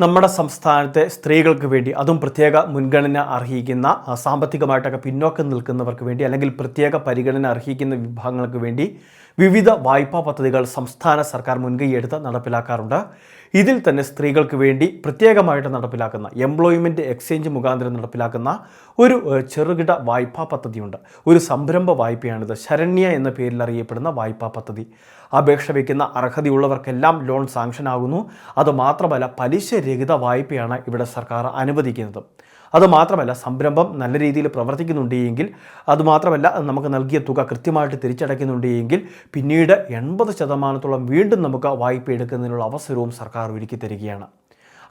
നമ്മുടെ സംസ്ഥാനത്തെ സ്ത്രീകൾക്ക് വേണ്ടി അതും പ്രത്യേക മുൻഗണന അർഹിക്കുന്ന സാമ്പത്തികമായിട്ടൊക്കെ പിന്നോക്കം നിൽക്കുന്നവർക്ക് വേണ്ടി അല്ലെങ്കിൽ പ്രത്യേക പരിഗണന അർഹിക്കുന്ന വിഭാഗങ്ങൾക്ക് വേണ്ടി വിവിധ വായ്പാ പദ്ധതികൾ സംസ്ഥാന സർക്കാർ മുൻകൈയെടുത്ത് നടപ്പിലാക്കാറുണ്ട്. ഇതിൽ തന്നെ സ്ത്രീകൾക്ക് വേണ്ടി പ്രത്യേകമായിട്ട് നടപ്പിലാക്കുന്ന എംപ്ലോയ്മെന്റ് എക്സ്ചേഞ്ച് മുഖാന്തരം നടപ്പിലാക്കുന്ന ഒരു ചെറുകിട വായ്പാ പദ്ധതിയുണ്ട്. ഒരു സംരംഭ വായ്പയാണിത്. ശരണ്യ എന്ന പേരിൽ അറിയപ്പെടുന്ന വായ്പാ പദ്ധതി. അപേക്ഷ വയ്ക്കുന്ന അർഹതയുള്ളവർക്കെല്ലാം ലോൺ സാങ്ഷൻ ആകുന്നു. അതുമാത്രമല്ല പലിശരഹിത വായ്പയാണ് ഇവിടെ സർക്കാർ അനുവദിക്കുന്നത്. അതുമാത്രമല്ല സംരംഭം നല്ല രീതിയിൽ പ്രവർത്തിക്കുന്നുണ്ട് എങ്കിൽ അതുമാത്രമല്ല നമുക്ക് നൽകിയ തുക കൃത്യമായിട്ട് തിരിച്ചടയ്ക്കുന്നുണ്ട് എങ്കിൽ പിന്നീട് എൺപത് ശതമാനത്തോളം വീണ്ടും നമുക്ക് വായ്പ എടുക്കുന്നതിനുള്ള അവസരവും സർക്കാർ ഒരുക്കി തരികയാണ്.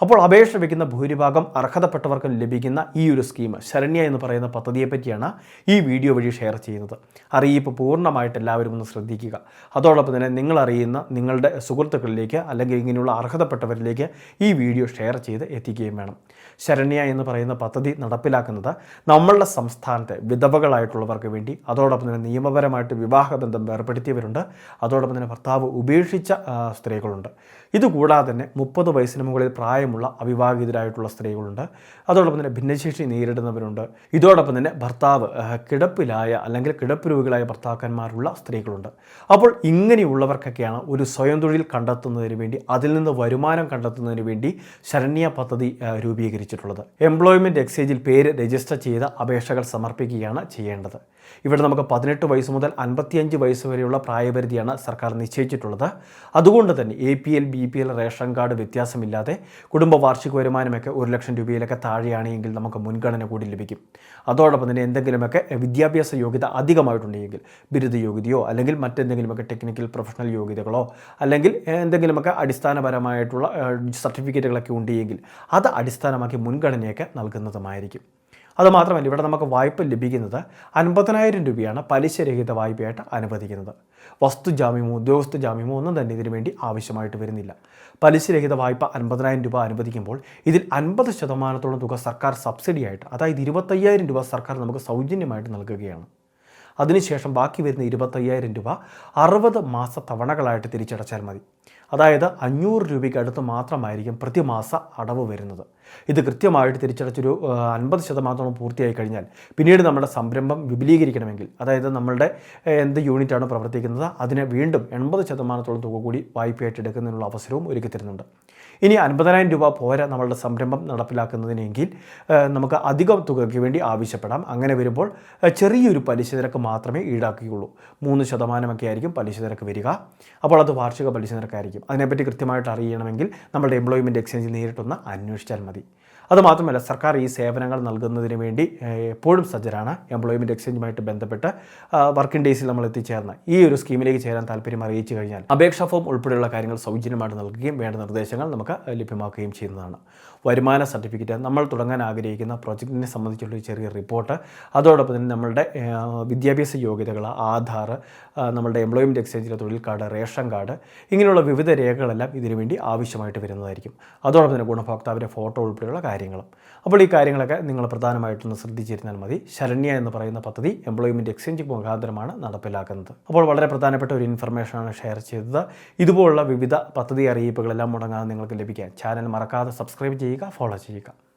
അപ്പോൾ അപേക്ഷ വയ്ക്കുന്ന ഭൂരിഭാഗം അർഹതപ്പെട്ടവർക്ക് ലഭിക്കുന്ന ഈ ഒരു സ്കീം ശരണ്യ എന്ന് പറയുന്ന പദ്ധതിയെപ്പറ്റിയാണ് ഈ വീഡിയോ വഴി ഷെയർ ചെയ്യുന്നത്. അറിയിപ്പ് പൂർണമായിട്ട് എല്ലാവരും ഒന്ന് ശ്രദ്ധിക്കുക. അതോടൊപ്പം തന്നെ നിങ്ങൾ അറിയുന്ന നിങ്ങളുടെ സുഹൃത്തുക്കളിലേക്ക് അല്ലെങ്കിൽ ഇങ്ങനെയുള്ള അർഹതപ്പെട്ടവരിലേക്ക് ഈ വീഡിയോ ഷെയർ ചെയ്ത് എത്തിക്കുകയും വേണം. ശരണ്യ എന്ന് പറയുന്ന പദ്ധതി നടപ്പിലാക്കുന്നത് നമ്മളുടെ സംസ്ഥാനത്തെ വിധവകളായിട്ടുള്ളവർക്ക് വേണ്ടി അതോടൊപ്പം തന്നെ നിയമപരമായിട്ട് വിവാഹബന്ധം ഏർപ്പെടുത്തിയവരുണ്ട് അതോടൊപ്പം തന്നെ ഭർത്താവ് ഉപേക്ഷിച്ച സ്ത്രീകളുണ്ട്. ഇതുകൂടാതെ തന്നെ മുപ്പത് വയസ്സിന് മുകളിൽ പ്രായമുള്ള അവിവാഹിതരായിട്ടുള്ള സ്ത്രീകളുണ്ട്. അതോടൊപ്പം തന്നെ ഭിന്നശേഷി നേരിടുന്നവരുണ്ട്. ഇതോടൊപ്പം തന്നെ ഭർത്താവ് കിടപ്പിലായ അല്ലെങ്കിൽ കിടപ്പ് രോഗികളായ ഭർത്താക്കന്മാരുള്ള സ്ത്രീകളുണ്ട്. അപ്പോൾ ഇങ്ങനെയുള്ളവർക്കൊക്കെയാണ് ഒരു സ്വയം തൊഴിൽ കണ്ടെത്തുന്നതിന് വേണ്ടി അതിൽ നിന്ന് വരുമാനം കണ്ടെത്തുന്നതിന് വേണ്ടി ശരണ്യ പദ്ധതി രൂപീകരിച്ചിട്ടുള്ളത്. എംപ്ലോയ്മെന്റ് എക്സ്ചേഞ്ചിൽ പേര് രജിസ്റ്റർ ചെയ്ത അപേക്ഷകൾ സമർപ്പിക്കുകയാണ് ചെയ്യേണ്ടത്. ഇവിടെ നമുക്ക് പതിനെട്ട് വയസ്സ് മുതൽ അൻപത്തിയഞ്ച് വയസ്സ് വരെയുള്ള പ്രായപരിധിയാണ് സർക്കാർ നിശ്ചയിച്ചിട്ടുള്ളത്. അതുകൊണ്ട് തന്നെ A P L B P L ration card വ്യത്യാസമില്ലാതെ കുടുംബ വാർഷിക വരുമാനമൊക്കെ ഒരു ലക്ഷം രൂപയിലൊക്കെ താഴെയാണെങ്കിൽ നമുക്ക് മുൻഗണന കൂടി ലഭിക്കും. അതോടൊപ്പം തന്നെ എന്തെങ്കിലുമൊക്കെ വിദ്യാഭ്യാസ യോഗ്യത അധികമായിട്ടുണ്ടെങ്കിൽ ബിരുദ യോഗ്യതയോ അല്ലെങ്കിൽ മറ്റെന്തെങ്കിലുമൊക്കെ ടെക്നിക്കൽ പ്രൊഫഷണൽ യോഗ്യതകളോ അല്ലെങ്കിൽ എന്തെങ്കിലുമൊക്കെ അടിസ്ഥാനപരമായിട്ടുള്ള സർട്ടിഫിക്കറ്റുകളൊക്കെ ഉണ്ടെങ്കിൽ അത് അടിസ്ഥാനമാക്കി മുൻഗണനയൊക്കെ നൽകുന്നതുമായിരിക്കും. അതുമാത്രമല്ല ഇവിടെ നമുക്ക് വായ്പ ലഭിക്കുന്നത് അൻപതിനായിരം രൂപയാണ് പലിശരഹിത വായ്പയായിട്ട് അനുവദിക്കുന്നത്. വസ്തു ജാമ്യമോ ഉദ്യോഗസ്ഥ ജാമ്യമോ ഒന്നും തന്നെ ഇതിനു വേണ്ടി ആവശ്യമായിട്ട് വരുന്നില്ല. പലിശരഹിത വായ്പ അൻപതിനായിരം രൂപ അനുവദിക്കുമ്പോൾ ഇതിൽ അൻപത് ശതമാനത്തോളം തുക സർക്കാർ സബ്സിഡിയായിട്ട് അതായത് ഇരുപത്തയ്യായിരം രൂപ സർക്കാർ നമുക്ക് സൗജന്യമായിട്ട് നൽകുകയാണ്. അതിനുശേഷം ബാക്കി വരുന്ന ഇരുപത്തയ്യായിരം രൂപ അറുപത് മാസ തവണകളായിട്ട് തിരിച്ചടച്ചാൽ മതി. അതായത് അഞ്ഞൂറ് രൂപയ്ക്ക് അടുത്ത് മാത്രമായിരിക്കും പ്രതിമാസ അടവ് വരുന്നത്. ഇത് കൃത്യമായിട്ട് തിരിച്ചടച്ചൊരു അൻപത് ശതമാനത്തോളം പൂർത്തിയായി കഴിഞ്ഞാൽ പിന്നീട് നമ്മുടെ സംരംഭം വിപുലീകരിക്കണമെങ്കിൽ അതായത് നമ്മളുടെ എന്ത് യൂണിറ്റാണ് പ്രവർത്തിക്കുന്നത് അതിനെ വീണ്ടും എൺപത് ശതമാനത്തോളം തുക കൂടി വായ്പയായിട്ട് എടുക്കുന്നതിനുള്ള അവസരവും ഒരുക്കി തരുന്നുണ്ട്. ഇനി അൻപതിനായിരം രൂപ പോരാ നമ്മളുടെ സംരംഭം നടപ്പിലാക്കുന്നതിനെങ്കിൽ നമുക്ക് അധികം തുകയ്ക്ക് വേണ്ടി ആവശ്യപ്പെടാം. അങ്ങനെ വരുമ്പോൾ ചെറിയൊരു പലിശ നിരക്ക് മാത്രമേ ഈടാക്കുകയുള്ളൂ. മൂന്ന് ശതമാനമൊക്കെ ആയിരിക്കും പലിശ നിരക്ക് വരിക. അപ്പോൾ അത് വാർഷിക പലിശ നിരക്കായിരിക്കും. അതിനെപ്പറ്റി കൃത്യമായിട്ട് അറിയണമെങ്കിൽ നമ്മുടെ എംപ്ലോയ്മെന്റ് എക്സ്ചേഞ്ചിൽ നേരിട്ടൊന്ന് അന്വേഷിച്ചാൽ മതി. അതുമാത്രമല്ല സർക്കാർ ഈ സേവനങ്ങൾ നൽകുന്നതിന് വേണ്ടി എപ്പോഴും സജ്ജരാണ്. എംപ്ലോയ്മെന്റ് എക്സ്ചേഞ്ചുമായിട്ട് ബന്ധപ്പെട്ട് വർക്കിംഗ് ഡേയ്സിൽ നമ്മൾ എത്തിച്ചേർന്ന്. ഈ ഒരു സ്കീമിലേക്ക് ചേരാൻ താല്പര്യം അറിയിച്ചു കഴിഞ്ഞാൽ അപേക്ഷാ ഫോം ഉൾപ്പെടെയുള്ള കാര്യങ്ങൾ സൗജന്യമായിട്ട് നൽകുകയും വേണ്ട നിർദ്ദേശങ്ങൾ നമുക്ക് ലഭ്യമാക്കുകയും ചെയ്യുന്നതാണ്. വരുമാന സർട്ടിഫിക്കറ്റ് നമ്മൾ തുടങ്ങാൻ ആഗ്രഹിക്കുന്ന പ്രോജക്റ്റിനെ സംബന്ധിച്ചുള്ള ഒരു ചെറിയ റിപ്പോർട്ട് അതോടൊപ്പം തന്നെ നമ്മളുടെ വിദ്യാഭ്യാസ യോഗ്യതകൾ ആധാർ നമ്മളുടെ എംപ്ലോയ്മെന്റ് എക്സ്ചേഞ്ചിലെ തൊഴിൽ കാർഡ് റേഷൻ കാർഡ് ഇങ്ങനെയുള്ള വിവിധ രേഖകളെല്ലാം ഇതിനുവേണ്ടി ആവശ്യമായിട്ട് വരുന്നതായിരിക്കും. അതോടൊപ്പം തന്നെ ഗുണഭോക്താവിന്റെ ഫോട്ടോ ഉൾപ്പെടെയുള്ള കാര്യങ്ങളും. അപ്പോൾ ഈ കാര്യങ്ങളൊക്കെ നിങ്ങൾ പ്രധാനമായിട്ടൊന്ന് ശ്രദ്ധിച്ചിരുന്നാൽ മതി. ശരണ്യ എന്ന് പറയുന്ന പദ്ധതി എംപ്ലോയ്മെന്റ് എക്സ്ചേഞ്ച് മുഖാന്തരമാണ് നടപ്പിലാക്കുന്നത്. അപ്പോൾ വളരെ പ്രധാനപ്പെട്ട ഒരു ഇൻഫർമേഷനാണ് ഷെയർ ചെയ്തത്. ഇതുപോലുള്ള വിവിധ പദ്ധതി അറിയിപ്പുകളെല്ലാം മുടങ്ങാതെ നിങ്ങൾക്ക് ലഭിക്കാൻ ചാനൽ മറക്കാതെ സബ്സ്ക്രൈബ് ചെയ്യുക ഫോളോ ചെയ്യുക.